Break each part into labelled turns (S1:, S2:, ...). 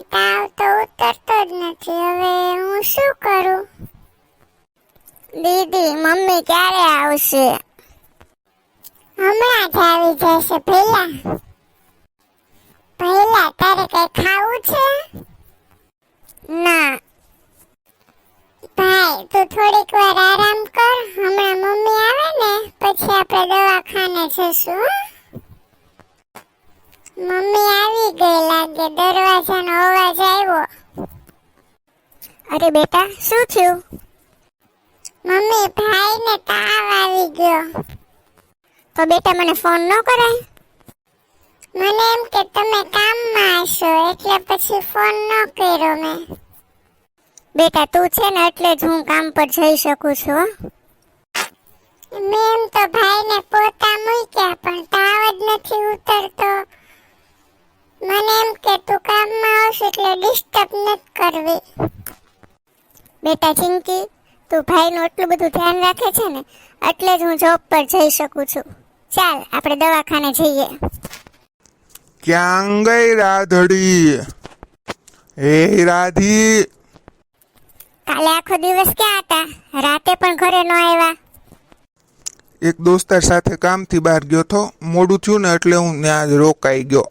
S1: તાવ તો ઉતરતો જ નથી. હવે હું શું કરું? દીદી, મમ્મી ક્યારે આવશે? હમણાં જ આવી જશે. પહેલા. પહેલા તારે કઈ ખાવું છે? ના. ભાઈ, તું થોડીક વાર આરામ કર. હમણાં મમ્મી આવે ને, પછી આપણે દવાખાને જશું? મમ્મી આવી ગઈ લાગે, દરવાજાનો અવાજ આવ્યો. અરે બેટા, શું થયું? મમ્મી, ભાઈને તાવ આવી ગયો. તો બેટા મને ફોન ન કરાય? મને એમ કે તમે કામમાં હશો, એટલે પછી ફોન ન કર્યો મેં. બેટા, તું છે ને એટલે જ હું કામ પર જઈ શકું છું મેં એમ તો ભાઈને પોતા મૂક્યા, પણ તાવ જ નથી ઉતરતો. મને એમ કે તું કામમાં આવશે એટલે ડિસ્ટર્બ નથી કરવી. બેટા ચિંકી તું ભાઈનું એટલું બધું ધ્યાન રાખે છે ને એટલે જ હું જોબ પર જઈ શકું છું. ચાલ આપણે દવાખાને જઈએ.
S2: ક્યાં ગઈ રાધડી? એ રાધી?
S1: કાલે આખો દિવસ ક્યાં હતા? રાતે પણ ઘરે ન આવ્યા.
S2: એક દોસ્તાર સાથે કામથી બહાર ગયો તો મોડું થયું ને એટલે હું ત્યાં જ રોકાઈ ગયો.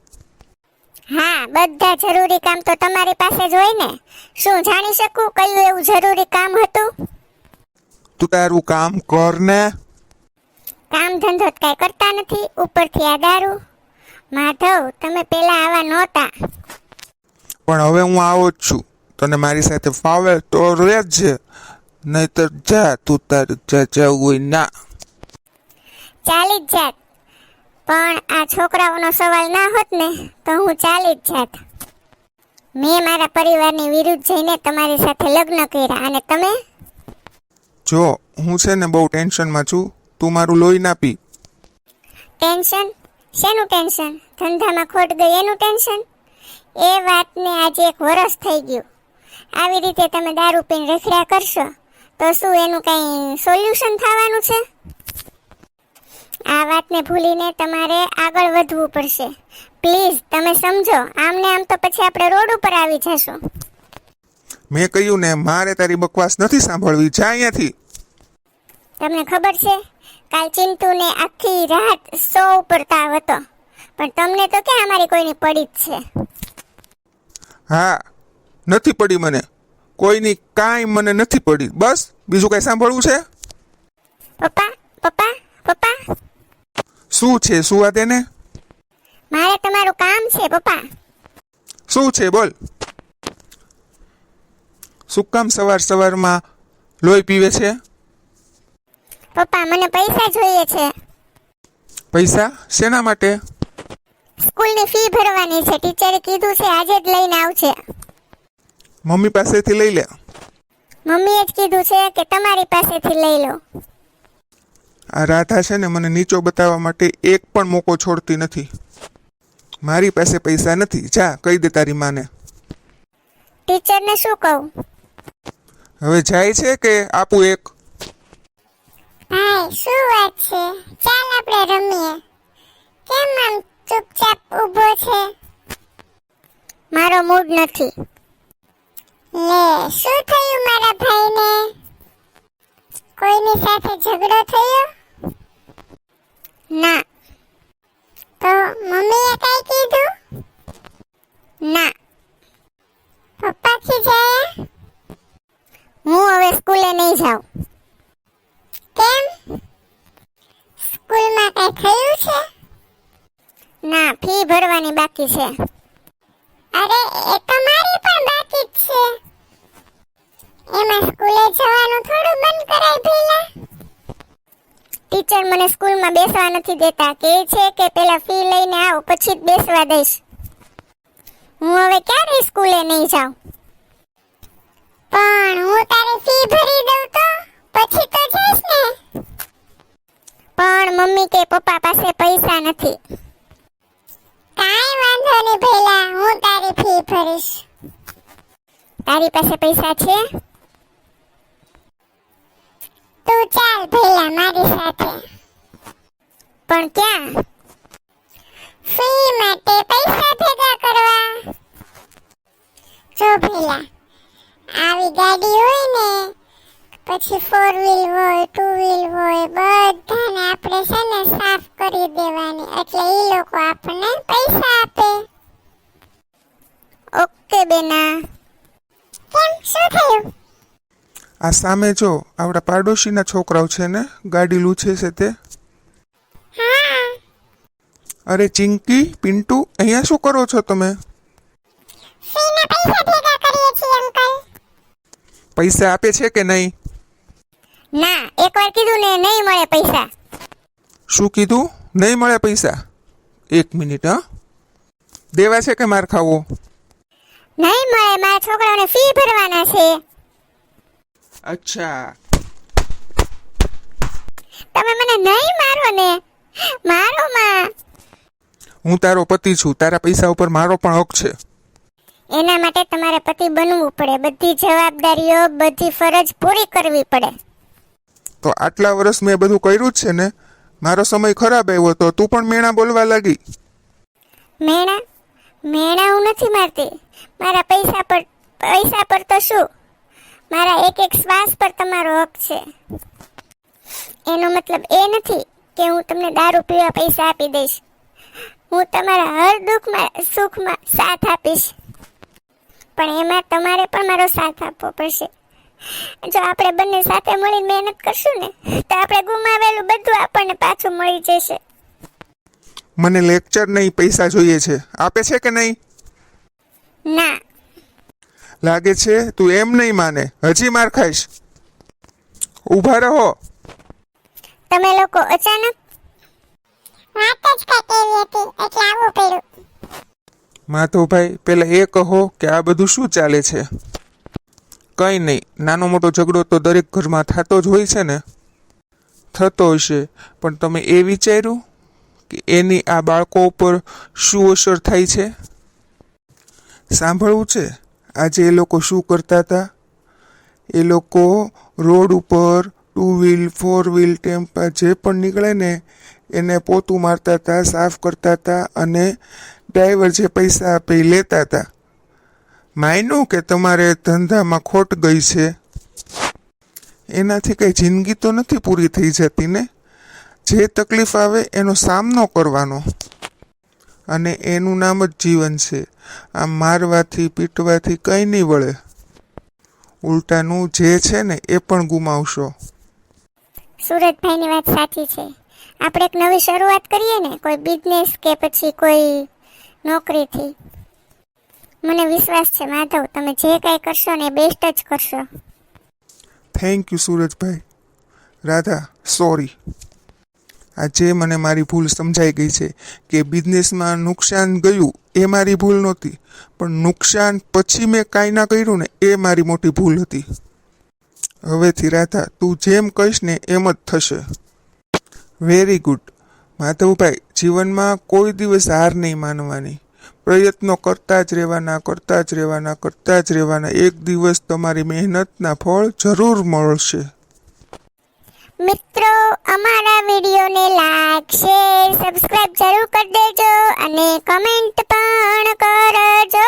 S1: હા બધા જરૂરી કામ તો તમારી પાસે જ હોય ને. શું જાણી શકું કયું એવું જરૂરી કામ હતું?
S2: તું તારું કામ કર ને.
S1: કામ ધંધો તો કાંઈ કરતા નથી ઉપરથી આ દારૂ. માધવ તમે પેલા આવા નહોતા.
S2: પણ હવે હું આવો જ છું. તને મારી સાથે ફાવે તો રહેજે. નહીતર જા તું તારે જા જવું ના.
S1: ચાલી જ જાત પણ આ છોકરાઓનો સવાલ ના હોત ને તો હું ચાલી જ જાત. મેં મારા પરિવારની વિરુદ્ધ જઈને તમારી સાથે લગ્ન કર્યા અને તમે?
S2: જો હું છે ને બહુ ટેન્શનમાં છું તું મારું લોહી ના પી
S1: ટેન્શન? શેનું ટેન્શન? ધંધામાં ખોટ ગઈ એનું ટેન્શન? એ વાતને આજે એક વરસ થઈ ગયું. આવી રીતે તમે દારૂ પીને રખડ્યા કરશો તો શું એનું કંઈ સોલ્યુશન થવાનું છે? આ વાતને ભૂલીને તમારે આગળ વધવું પડશે. પ્લીઝ તમે સમજો આમને આમ તો પછી આપણે રોડ ઉપર આવી જશું.
S2: મેં કહ્યું ને મારે તારી બકવાસ નથી સાંભળવી જા અહીંયાથી.
S1: તમને ખબર છે કાલ ચિંતુને આખી રાત સો ઉપર તાવ હતો. પણ તમને તો ક્યાં અમારી કોઈની પડી જ છે?
S2: હા નથી પડી મને. કોઈની કાંઈ મને નથી પડી. બસ બીજું કાંઈ સાંભળવું છે?
S1: પપ્પા પપ્પા પપ્પા.
S2: શું છે? શું આ તેને
S1: મારે તમારું કામ છે પપ્પા.
S2: શું છે? બોલ. શું કામ સવાર સવારમાં લોહી પીવે છે?
S1: પપ્પા મને પૈસા જોઈએ છે.
S2: પૈસા? શેના માટે?
S1: સ્કૂલની ફી ભરવાની છે. ટીચરે કીધું છે આજે જ લઈને આવશે
S2: મમ્મી પાસેથી લઈ લે.
S1: મમ્મીએ જ કીધું છે કે તમારી પાસેથી લઈ લો.
S2: આ રાધા છે ને મને નીચો બતાવવા માટે એક પણ મોકો છોડતી નથી. મારી પાસે પૈસા નથી. જા કહી દે તારી માને.
S1: ટીચરને શું કહું?
S2: હવે જાય છે કે આપું એક?
S1: ભાઈ શું વાત છે? ચાલ આપણે રમીએ. કેમ આમ ચૂપચાપ ઊભો છે? મારો મૂડ નથી. લે શું થયું મારા ભાઈને? કોઈની સાથે ઝઘડો થયો? ના. તો મમ્મીએ કઈ કીધું? ના. પપ્પા ખીજાયા હું હવે સ્કૂલે નહીં જાઉં. કેમ? સ્કૂલમાં કઈ થયું છે? ના, ફી ભરવાની બાકી છે અરે એ તો મારી પણ બાકી જ છે એમાં સ્કૂલે જવાનું થોડું બંધ કરાય પહેલા ટીચર મને સ્કૂલમાં બેસવા નથી દેતા. કે છે કે પેલા ફી લઈને આવો, પછી બેસવા દઈશ. હું હવે ક્યારે સ્કૂલે નહીં જાઉં. પણ હું તારી ફી ભરી દઉં તો? પછી તો જઈશ ને. પણ મમ્મી કે પપ્પા પાસે પૈસા નથી. કાંઈ વાંધો નહીં ભઈલા, હું તારી ફી ભરીશ. તારી પાસે પૈસા છે? તું ચાલ ભઈલા મારી સાથે. પણ ક્યાં? ફી માટે પૈસા ભેગા કરવા. પેલા આવી ગાડી હોય ને પછી ફોર વ્હીલ હોય ટુ વ્હીલ હોય બધાને આપણે છે ને સાફ કરી દેવાની. એટલે એ લોકો આપણને પૈસા આપે ઓકે બેના કેમ શું થયું
S2: આ સામે જો આપણા પાડોશીના છોકરાઓ છે ને ગાડી લૂછે છે તે. અરે ચિંકી પિન્ટુ અહીંયા શું કરો છો તમે?
S1: પૈસા
S2: આપે છે કે નહીં?
S1: ના એકવાર કીધું ને નહીં મળે પૈસા.
S2: શું કીધું? નહીં મળે પૈસા? એક મિનિટ હા. દેવા છે કે માર ખાવો?
S1: નહીં મળે મારા છોકરાઓને ફી ભરવાના છે.
S2: અચ્છા.
S1: તમે મને નહીં મારો ને. મારો માં.
S2: હું તારો પતિ છું. તારા પૈસા ઉપર મારો પણ હક છે.
S1: એના માટે તમારે પતિ બનવું પડે. બધી જવાબદારીઓ બધી ફરજ પૂરી કરવી પડે.
S2: તો આટલા વર્ષ મેં બધું કર્યું જ છે ને? મારો સમય ખરાબ આવ્યો તો તું પણ મેણા બોલવા લાગી.
S1: મેણા? મેણા હું નથી મારતી. મારા પૈસા પર પૈસા પર તો શું? મારા એક એક શ્વાસ પર તમારો હક છે. એનો મતલબ એ નથી કે હું તમને દારૂ પીવા પૈસા આપી દઈશ. હું તમારા હર દુઃખમાં સુખમાં સાથ આપીશ. પણ એમાં તમારે પણ મારો સાથ આપવો પડશે. જો આપણે બંને સાથે મળીને મહેનત કરશું ને તો આપણે ગુમાવેલું બધું આપણને પાછું મળી જશે.
S2: મને લેક્ચર નહીં પૈસા જોઈએ છે. આપે છે કે નહીં?
S1: ના.
S2: લાગે છે? તું એમ નહીં માને. હજી માર ખાઈશ. ઊભા રહો.
S1: તમે લોકો અચાનક વાત જ કઈ હતી એટલે આવવું પડ્યું.
S2: માધવભાઈ પેલા એ કહો કે આ બધું શું ચાલે છે? કંઈ નહીં. નાનો મોટો ઝઘડો તો દરેક ઘરમાં થતો જ હોય છે ને? થતો હશે. પણ તમે એ વિચાર્યું કે એની આ બાળકો ઉપર શું અસર થાય છે? સાંભળવું છે? આજે એ લોકો શું કરતા હતા? એ લોકો રોડ ઉપર ટુ વ્હીલ, ફોર વ્હીલ, ટેમ્પા જે પણ નીકળે ને, એને પોતું મારતા હતા, સાફ કરતા હતા અને ડ્રાઈવર જે પૈસા આપે એ લેતા હતા. માયનું કે તમારે ધંધામાં ખોટ ગઈ છે? એનાથી કંઈ જિંદગી તો નથી પૂરી થઈ જતી ને? જે તકલીફ આવે એનો સામનો કરવાનો. અને એનું નામ જ જીવન છે. આમ મારવાથી પીટવાથી કંઈ નહીં વળે. ઉલટાનું જે છે ને એ પણ ગુમાવશો.
S1: સુરજભાઈની વાત સાચી છે. આપણે એક નવી શરૂઆત કરીએ ને કોઈ બિઝનેસ કે પછી કોઈ નોકરીથી. મને વિશ્વાસ છે માધવ તમે જે કાંઈ કરશો ને બેસ્ટ જ કરશો.
S2: થેન્ક યુ સુરજભાઈ. રાધા સોરી આજે મને મારી ભૂલ સમજાઈ ગઈ છે કે બિઝનેસમાં નુકસાન ગયું એ મારી ભૂલ નહોતી, પણ નુકસાન પછી મેં કાંઈ ના કર્યું ને એ મારી મોટી ભૂલ હતી. હવેથી રાધા, તું જેમ કહીશ ને એમ જ થશે. વેરી ગુડ માધવભાઈ, જીવનમાં કોઈ દિવસ હાર નહીં માનવાની. પ્રયત્નો કરતા જ રહેવાના, કરતા જ રહેવાના, કરતા જ રહેવાના. એક દિવસ તમારી મહેનતના ફળ જરૂર મળશે.
S1: મિત્રો અમારા વિડીયોને લાઈક શેર સબસ્ક્રાઇબ જરૂર કરી દેજો અને કમેન્ટ પણ કરજો.